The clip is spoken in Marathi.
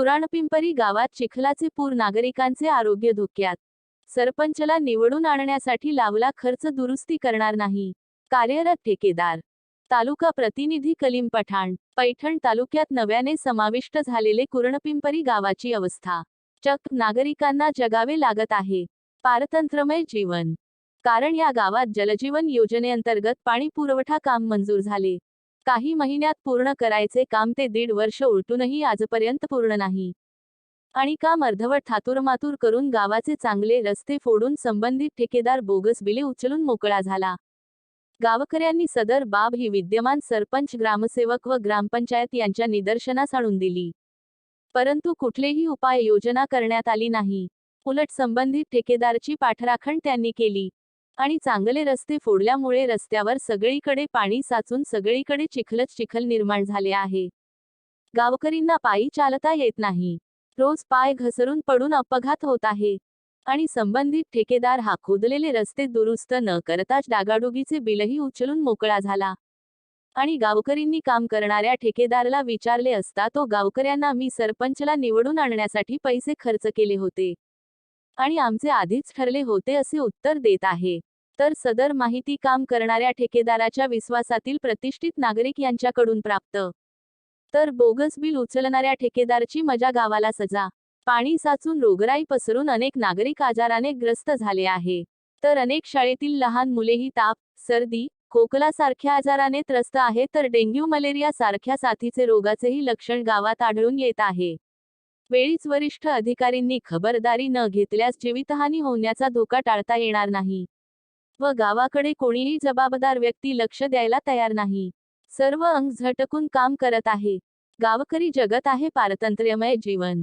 कुराणपिंपरी गावात चिखलाचे पूर नागरिकांचे आरोग्य धोक्यात. सरपंचला निवडून आणण्यासाठी लावला खर्च दुरुस्ती करणार नाही. कार्यरत ठेकेदार. तालुका प्रतिनिधी कलीम पठाण. पैठण तालुक्यात नव्याने समाविष्ट झालेले कुरणपिंपरी गावाची अवस्था. चक नागरिकांना जगावे लागत आहे. पारतंत्रमय जीवन. कारण या गावात जलजीवन योजनेअंतर्गत पाणी पुरवठा काम मंजूर झाले. काही महिन्यात पूर्ण करायचे काम ते दीड वर्ष उलटूनही आजपर्यंत पूर्ण नाही. आणि काम अर्धवट थातुरमातूर करून गावाचे चांगले रस्ते फोडून संबंधित ठेकेदार बोगस बिले उचलून मोकळा झाला. गावकऱ्यांनी सदर बाब ही विद्यमान सरपंच ग्रामसेवक व ग्रामपंचायत यांच्या निदर्शनास आणून दिली. परंतु कुठलेही उपाय योजना करण्यात आली नाही. उलट संबंधित ठेकेदारची पाठराखण त्यांनी केली. आणि चांगले रस्ते फोडल्यामुळे रस्त्यावर सगळीकडे पाणी साचून सगळीकडे चिखलच चिखल निर्माण झाले आहे. गावकरींना पायी चालता येत नाही. रोज पाय घसरून पडून अपघात होत आहे. आणि संबंधित ठेकेदार हा खोदलेले रस्ते दुरुस्त न करताच डागाडुगीचे बिलही उचलून मोकळा झाला. आणि गावकरींनी काम करणाऱ्या ठेकेदारला विचारले असता तो गावकऱ्यांना मी सरपंचला निवडून आणण्यासाठी पैसे खर्च केले होते. आणि आमचे आधीच ठरले होते असे उत्तर देत आहे. तर सदर माहिती काम करणाऱ्या ठेकेदाराच्या विश्वासातील प्रतिष्ठित नागरिक यांच्याकडून प्राप्त. तर बोगस बिल उचलणाऱ्या ठेकेदारची मजा गावाला सजा. पाणी साचून रोगराई पसरून अनेक नागरिक आजाराने ग्रस्त झाले आहे. तर अनेक शाळेतील लहान मुलेही ताप सर्दी खोकला सारख्या आजाराने त्रस्त आहे तर डेंग्यू मलेरिया सारख्या साथीचे रोगाचेही लक्षण गावात आढळून येत आहे. वेळीच वरिष्ठ अधिकारींनी खबरदारी न घेतल्यास जीवितहानी होण्याचा धोका टाळता येणार नाही. व गावाकडे कोणीही जबाबदार व्यक्ती लक्ष द्यायला तयार नाही. सर्व अंग झटकून काम करत आहे. गावकरी जगत आहे पारतंत्र्यमय जीवन.